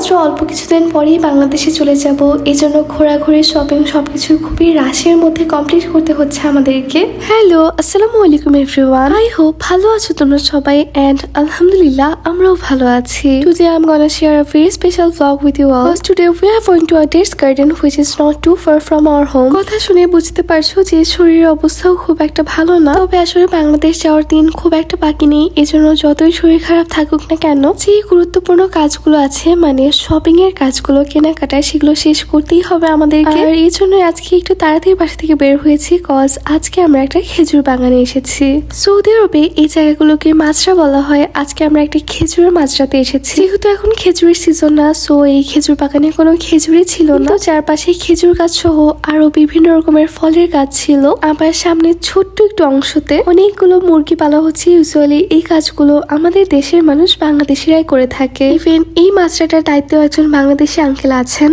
মাত্র অল্প কিছুদিন পরেই বাংলাদেশে চলে যাব। এই জন্য ঘোরাঘুরি শপিং সবকিছু খুবই রাশের মধ্যে কমপ্লিট করতে হচ্ছে আমাদেরকে। হ্যালো আসসালামু আলাইকুম এভরিওয়ান আই হোপ ভালো আছো তোমরা সবাই এন্ড আলহামদুলিল্লাহ আমরাও ভালো আছি। Today I am gonna share a very special blog with you all today we are going to a dates garden which is not too far from our home কথা শুনে বুঝতে পারছ যে শরীরের অবস্থাও খুব একটা ভালো না। তবে আসলে বাংলাদেশ যাওয়ার দিন খুব একটা বাকি নেই। এজন্য যতই শরীর খারাপ থাকুক না কেন যে গুরুত্বপূর্ণ কাজগুলো আছে মানে শপিং এর কাজগুলো কেনাকাটায় সেগুলো শেষ করতেই হবে আমাদেরকে। আর এই জন্য আজকে একটু তাড়াতাড়ি বাসা থেকে বের হয়েছি কজ আজকে আমরা একটা খেজুর বাগানে এসেছি। সৌদি আরবে এই জায়গাগুলোকে মাছরা বলা হয়। আজকে আমরা একটা খেজুরের মাছরাতে এসেছি। যেহেতু এখন খেজুরের সিজন না সো এই খেজুর বাগানে কোনো খেজুরই ছিল না। চারপাশে খেজুর গাছ সহ আরও বিভিন্ন রকমের ফলের গাছ ছিল। আবার সামনে ছোট্ট একটু অংশতে অনেকগুলো মুরগি পালা হচ্ছে। ইউজুয়ালি এই কাজগুলো আমাদের দেশের মানুষ বাংলাদেশিরাই করে থাকে। ইভেন এই মাছটাটার দায়িত্ব একজন বাংলাদেশি আঙ্কেল আছেন।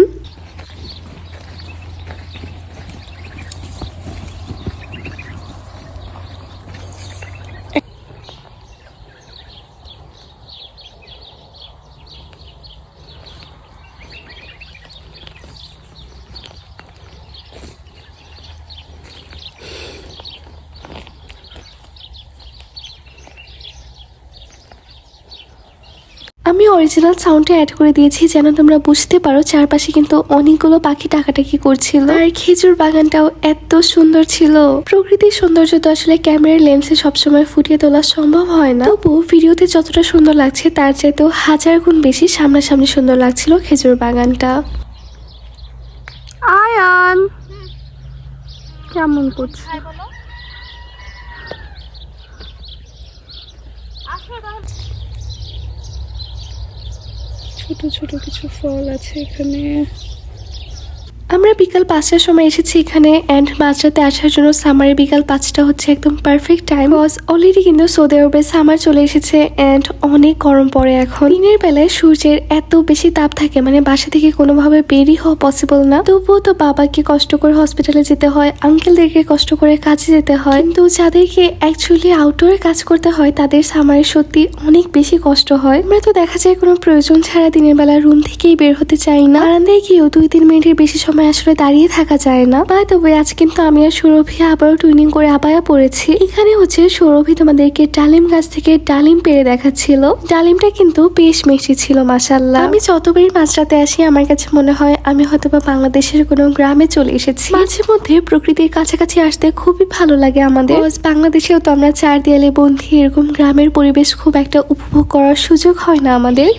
আমি অরিজিনাল সাউন্ডটা অ্যাড করে দিয়েছি যেন তোমরা বুঝতে পারো চারপাশে কিন্তু অনেকগুলো পাখি টাকাটাকি করছিল। আর খেজুর বাগানটাও এত সুন্দর ছিল। প্রকৃতির সৌন্দর্য তো আসলে ক্যামেরার লেন্সে সবসময় ফুটিয়ে তোলা সম্ভব হয় না। তবু ভিডিওতে যতটা সুন্দর লাগছে তার চাইতেও হাজার গুণ বেশি সামনাসামনি সুন্দর লাগছিল খেজুর বাগানটা। আয়ান! কেমন করছে ছোট ছোট কিছু ফল আছে এখানে। আমরা বিকাল পাঁচটার সময় এসেছি এখানে অ্যান্ড মাঝরাতে আসার জন্য সামারের বিকাল পাঁচটা হচ্ছে একদম পারফেক্ট টাইম ওয়াজ অলরেডি কিন্তু সৌদি আরবে সামার চলে এসেছে অ্যান্ড অনেক গরম পড়ে এখন। দিনের বেলায় সূর্যের এত বেশি তাপ থাকে মানে বাসা থেকে কোনোভাবে বেরিয়ে হওয়া পসিবল না। তবুও তো বাবাকে কষ্ট করে হসপিটালে যেতে হয় আঙ্কেলদেরকে কষ্ট করে কাজে যেতে হয়। কিন্তু যাদেরকে অ্যাকচুয়ালি আউটডোরে কাজ করতে হয়, তাদের সামারে সত্যি অনেক বেশি কষ্ট হয়। আমরা তো দেখা যায় কোনো প্রয়োজন ছাড়া দিনের বেলা রুম থেকেই বের হতে চাই না। বারান্দায় গিয়েও দুই তিন মিনিটের বেশি সময় আসলে দাঁড়িয়ে থাকা যায় না। বাই তবে আজ কিন্তু আমি আর সৌরভি আবারও টুইনিং করে আবায়া পড়েছি। এখানে হচ্ছে সৌরভি তোমাদেরকে ডালিম গাছ থেকে ডালিম পেরে দেখাচ্ছিল। ডালিমটা কিন্তু বেশ মিষ্টি ছিল মাসাল্লাহ আমি যতবারই মাঝরাতে আসি, আমার কাছে মনে হয় আমি হয়তো বা বাংলাদেশের কোনো গ্রামে চলে এসেছি। মাঝে মধ্যে প্রকৃতির কাছাকাছি আসতে খুবই ভালো লাগে আমাদের। বাংলাদেশেও তো আমরা চার দেয়ালে বন্ধি এরকম গ্রামের পরিবেশ খুব একটা উপভোগ করার সুযোগ হয় না আমাদের।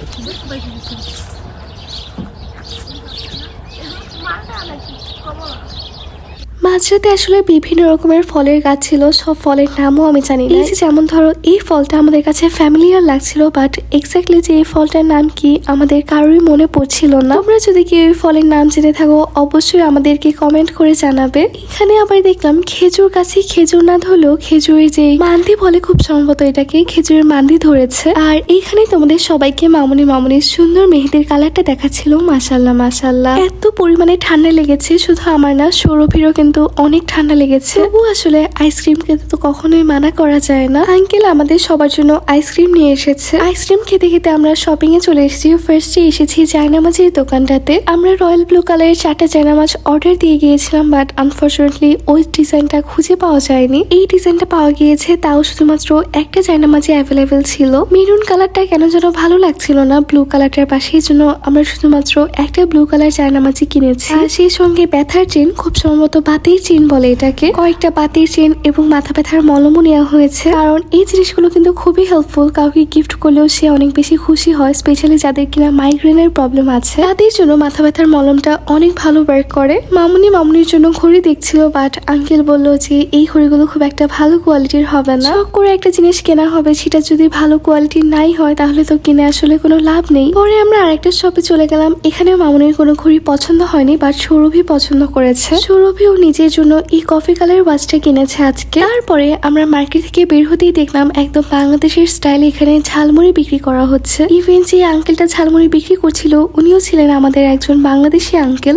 মাঝরাতে আসলে বিভিন্ন রকমের ফলের গাছ ছিল, সব ফলের নামও আমি জানি এই যে যেমন ধরো, এই ফলটা আমাদের কাছে ফ্যামিলিয়ার লাগছিল বাট এক্স্যাক্টলি যে এই ফলটার নাম কি আমাদের কারোরই মনে পড়ছিল না। তোমরা যদি কেউ এই ফলের নাম জেনে থাকো, অবশ্যই আমাদেরকে কমেন্ট করে জানাবে। এখানে আবার দেখলাম, খেজুর গাছে খেজুর না ধরলেও খেজুরের যে মান্দি বলে খুব সম্ভবত এটাকে, খেজুরের মান্দি ধরেছে। আর এইখানে তোমাদের সবাইকে মামুনি মামুনির সুন্দর মেহেদির কালারটা দেখাচ্ছিল মাসাল্লাহ মাসাল্লাহ এত পরিমাণে ঠান্ডা লেগেছে, শুধু আমার না, সৌরভীরও কিন্তু অনেক ঠান্ডা লেগেছে। তবু আসলে আইসক্রিম খেতে তো কখনোই মানা করা যায় না। আঙ্কেল আমাদের সবার জন্য আইসক্রিম নিয়ে এসেছে। আইসক্রিম খেতে খেতে আমরা শপিং এ চলে এসেছি ফার্স্টে এসেছি জায়নামাজের দোকানটাতে। আমরা রয়্যাল ব্লু কালারের চারটা জায়নামাজ অর্ডার দিয়ে গিয়েছিলাম বাট আনফর্চুনেটলি ওই ডিজাইনটা খুঁজে পাওয়া যায়নি। এই ডিজাইনটা পাওয়া গিয়েছে তাও শুধুমাত্র একটা জায়নামাজে অ্যাভেলেবেল ছিল। মেরুন কালারটা কেন যেন ভালো লাগছিল না ব্লু কালারটার পাশে জন্য আমরা শুধুমাত্র একটা ব্লু কালার জায়নামাজি কিনেছি। সেই সঙ্গে ব্যথার চেন খুব সম্ভবত বাতির চেন বলে এটাকে। কয়েকটা বাতির চেন এবং মাথা ব্যথার মলমও নেওয়া হয়েছে। কারণ এই জিনিসগুলো কিন্তু খুবই হেল্পফুল কাউকে গিফট করলেও সে অনেক বেশি খুশি হয় স্পেশালি যাদের কিনা মাইগ্রেনের প্রবলেম আছে। তাদের জন্য মাথা ব্যথার মলমটা অনেক ভালো ওয়ার্ক করে। মামুনি মামুনির জন্য ঘড়ি দেখছিল বাট আঙ্কেল বলল যে এই ঘড়িগুলো খুব একটা ভালো কোয়ালিটির হবে না। শখ করে একটা জিনিস কেনা হবে, সেটা যদি ভালো কোয়ালিটির নাই হয়, তাহলে তো কিনে আসলে কোনো লাভ নেই। পরে আমরা আরেকটা শপে চলে গেলাম। এখানেও মামুনির কোনো ঘড়ি পছন্দ হয়নি বাট সৌরভী পছন্দ করেছে। সৌরভীও নিজের জন্য এই কফি কালার ওয়াচটা কিনেছে আজকে। তারপরে আমরা মার্কেট থেকে বের হতেই দেখলাম একদম বাংলাদেশের স্টাইল এখানে ঝালমুড়ি বিক্রি করা হচ্ছে। ইভেন যে আঙ্কেলটা ঝালমুড়ি বিক্রি করছিল, উনিও ছিলেন আমাদের একজন বাংলাদেশি আঙ্কেল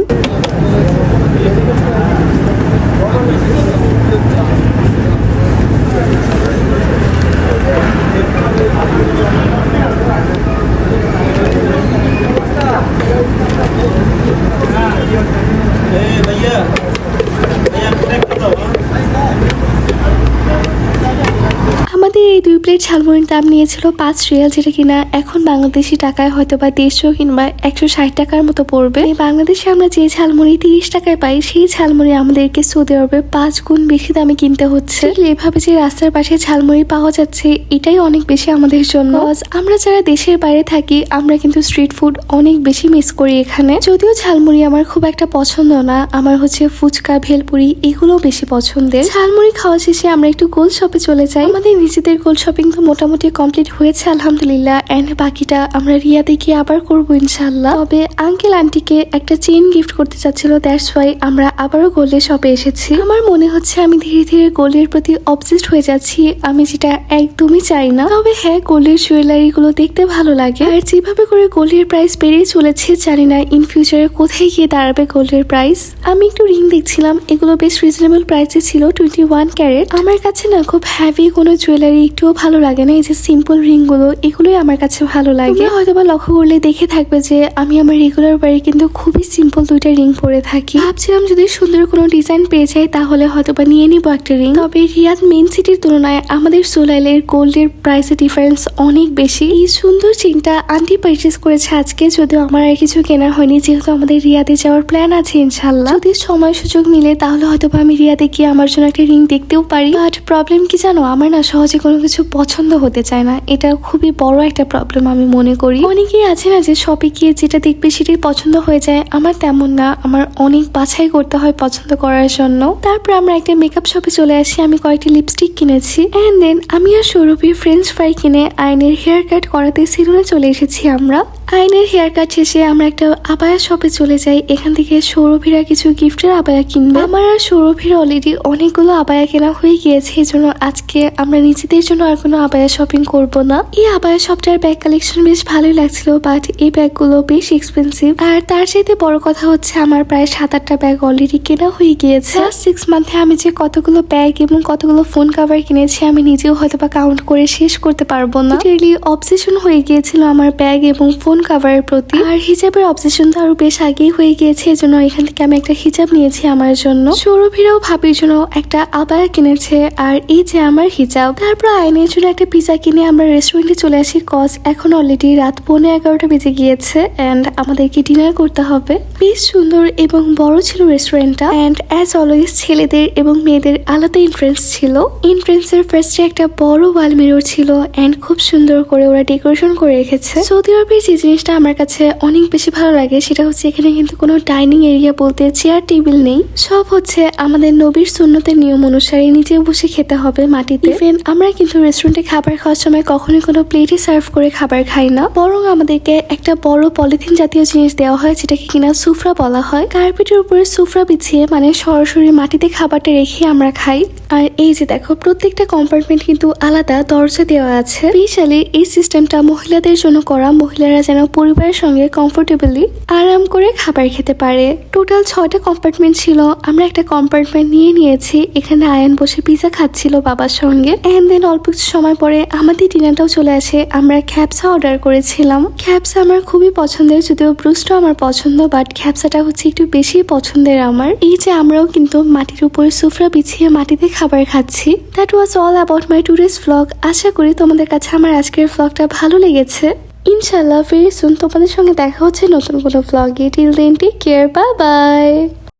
প্লেট ঝালমুড়ির দাম নিয়েছিল পাঁচ রিয়াল, যেটা কিনা এখন বাংলাদেশি টাকায় হয়তো বা দেড়শো কিংবা একশো ষাট টাকার মতো পড়বে। বাংলাদেশে আমরা যে ঝালমুড়ি তিরিশ টাকায় পাই, সেই ঝালমুড়ি আমাদেরকে সৌদি আরবে পাঁচ গুণ বেশি দামে কিনতে হচ্ছে। এভাবে যে রাস্তার পাশে ঝালমুড়ি পাওয়া যাচ্ছে, এটাই অনেক বেশি আমাদের জন্য। আমরা যারা দেশের বাইরে থাকি, আমরা কিন্তু স্ট্রিট ফুড অনেক বেশি মিস করি এখানে। যদিও ঝালমুড়ি আমার খুব একটা পছন্দ না, আমার হচ্ছে ফুচকা, ভেলপুরি এগুলো বেশি পছন্দের। ঝালমুড়ি খাওয়া শেষে আমরা একটু গোল শপে চলে যাই। আমাদের নিজেদের গোল শপিং তো মোটামুটি কমপ্লিট হয়েছে, আলহামদুলিল্লাহ। অ্যান্ড বাকিটা আমরা রিয়াতে গিয়ে আবার করব ইনশাল্লাহ তবে আঙ্কেল আন্টিকে একটা চেইন গিফট করতে চাচ্ছিল দ্যাটস ওয়াই আমরা আবারও গোল্ডের শপে এসেছি। আমার মনে হচ্ছে আমি ধীরে ধীরে গোল্ডের প্রতি অবজেস্ট হয়ে যাচ্ছি, আমি যেটা একদমই চাই না। তবে হ্যাঁ গোল্ডের জুয়েলারি গুলো দেখতে ভালো লাগে। আর যেভাবে করে গোল্ডের প্রাইস বেড়েই চলেছে, জানি না ইন ফিউচারে কোথায় গিয়ে দাঁড়াবে গোল্ডের প্রাইস আমি একটু রিং দেখছিলাম, এগুলো বেশ রিজনেবল প্রাইসে ছিল টোয়েন্টি ওয়ান ক্যারেট আমার কাছে না খুব হ্যাভি কোনো জুয়েলারি একটুও ভালো লাগে না, এই যে সিম্পল রিংগুলো এগুলোই আমার কাছে ভালো লাগে। হয়তো বা লক্ষ্য করলে দেখে থাকবে যে আমি আমার রেগুলার বাড়ি কিন্তু খুবই সিম্পল দুইটা রিং পরে থাকি। ভাবছিলাম যদি সুন্দর কোনো ডিজাইন পেয়ে যাই, তাহলে হয়তো বা নিয়ে নিবো একটা রিং তবে রিয়াদ মেন সিটির তুলনায় আমাদের সোলাইলের গোল্ডের প্রাইসের ডিফারেন্স অনেক বেশি। এই সুন্দর চেনটা আন্টি পারচেস করেছে আজকে, যদিও আমার আর কিছু কেনা হয়নি, যেহেতু আমাদের রিয়াদে যাওয়ার প্ল্যান আছে ইনশাল্লাহ যদি সময় সুযোগ মিলে, তাহলে হয়তো বা আমি রিয়াদে গিয়ে আমার জন্য একটা রিং দেখতেও পারি। বাট প্রবলেম কি জানো, আমার না সহজে কোনো কিছু পছন্দ হতে চায় না। এটা খুবই বড় একটা প্রবলেম আমি মনে করি। অনেকেই আছে না যে শপে গিয়ে যেটা দেখবে সেটাই পছন্দ হয়ে যায়। আমার তেমন না। আমার অনেক বাছাই করতে হয় পছন্দ করার জন্য। তারপর আমরা একটা মেকআপ শপে চলে আসি। আমি কয়েকটি লিপস্টিক কিনেছি। অ্যান্ড দেন আমি আর সৌরভী ফ্রেঞ্চ ফ্রাই কিনে আইনের হেয়ার কাট করাতে সেলুনে চলে এসেছি আমরা। আইনের হেয়ার কাট শেষে আমরা একটা আবায়া শপে চলে যাই। এখান থেকে সৌরভীরা কিছু গিফটের আবায়া কিনবে। আমার আর সৌরভীর অলরেডি অনেকগুলো আবায়া কেনা হয়ে গিয়েছে, এই জন্য আজকে আমরা নিজেদের জন্য আর কোনো আবায়া শপিং করব না। এই আবায়া শপটার ব্যাগ কালেকশন বেশ ভালোই লাগছিল বাট এই ব্যাগগুলো বেশ এক্সপেন্সিভ আর তার চাইতে বড় কথা হচ্ছে, আমার প্রায় সাত আটটা ব্যাগ অলরেডি কেনা হয়ে গিয়েছে। সিক্স মান্থে আমি যে কতগুলো ব্যাগ এবং কতগুলো ফোন কাভার কিনেছি, আমি নিজেও হয়তো বা কাউন্ট করে শেষ করতে পারব না। রিয়েলি অবসেশন হয়ে গিয়েছিল আমার ব্যাগ এবং ফোন কাভারের প্রতি। আর হিজাবের অবসেশন তো আরও বেশ আগেই হয়ে গিয়েছে, এজন্য এখান থেকে আমি একটা হিজাব নিয়েছি আমার জন্য। সৌরভীরাও ভাবির জন্য একটা আবায়া কিনেছে, আর এই যে আমার হিজাব, তারপর আইনের জন্য একটা পিজা কিনে আমরা রেস্টুরেন্টে চলে আসি কজ এখন অলরেডি রাত পৌনে এগারোটা বেজে গিয়েছে অ্যান্ড আমাদেরকে ডিনার করতে হবে। বেশ সুন্দর এবং বড় ছিল রেস্টুরেন্টটা অ্যান্ড অ্যাজ অলওয়েজ ছেলেদের এবং মেয়েদের আলাদা এন্ট্রেন্স ছিল। এন্ট্রেন্সের ফার্স্টে একটা বড় ওয়াল মিরর ছিল অ্যান্ড খুব সুন্দর করে ওরা ডেকোরেশন করে রেখেছে। সৌদি আরবের যে জিনিসটা আমার কাছে অনেক বেশি ভালো লাগে, সেটা হচ্ছে এখানে কিন্তু কোনো ডাইনিং এরিয়া বলতে চেয়ার, টেবিল নেই। সব হচ্ছে আমাদের নবীর সুন্নতের নিয়ম অনুসারে নিচে বসে খেতে হবে মাটিতে। ইভেন আমরা কিন্তু রেস্টুরেন্টে খাবার খাওয়ার সময় কখনোই কোনো প্লেটে সার্ভ করে খাবার খাই না। বরং আমাদেরকে একটা বড় পলিথিন জাতীয় জিনিস দেওয়া হয়, যেটাকে কিনা সুফরা বলা হয়। কার্পেটের উপরে সুফরা বিছিয়ে মানে সরাসরি মাটিতে খাবারটা রেখে আমরা খাই। আর এই যে দেখো, প্রত্যেকটা কম্পার্টমেন্ট কিন্তু আলাদা দরজা দেওয়া আছে। স্পেশালি এই সিস্টেমটা মহিলাদের জন্য করা। মহিলারা যেন পরিবারের সঙ্গে কমফোর্টেবলি আরাম করে খাবার খেতে পারে। টোটাল ছয়টা কম্পার্টমেন্ট ছিল। আমরা একটা কম্পার্টমেন্ট নিয়ে নিয়েছি। এখানে আয়ান বসে পিজা খাচ্ছিল বাবার সঙ্গে। এন্ড দেন অল্প কিছু সময় পরে আমাদের ডিনারটাও চলে আসে। আমরা খ্যাপসা অর্ডার করেছিলাম। খ্যাপসা আমার খুবই পছন্দের, যদিও ব্রুসটাও আমার পছন্দ বাট খ্যাপসাটা হচ্ছে একটু বেশি পছন্দের আমার। এই যে আমরাও কিন্তু মাটির উপরে সুফরা বিছিয়ে মাটিতে খাবার খাচ্ছি। That was all about my tourist vlog আশা করি তোমাদের কাছে আমার আজকের ভ্লগটা ভালো লেগেছে। ইনশাল্লাহ ফিরে শুন তোমাদের সঙ্গে দেখা হচ্ছে নতুন কোনো ব্লগে টিল দিন টেক কেয়ার বা বাই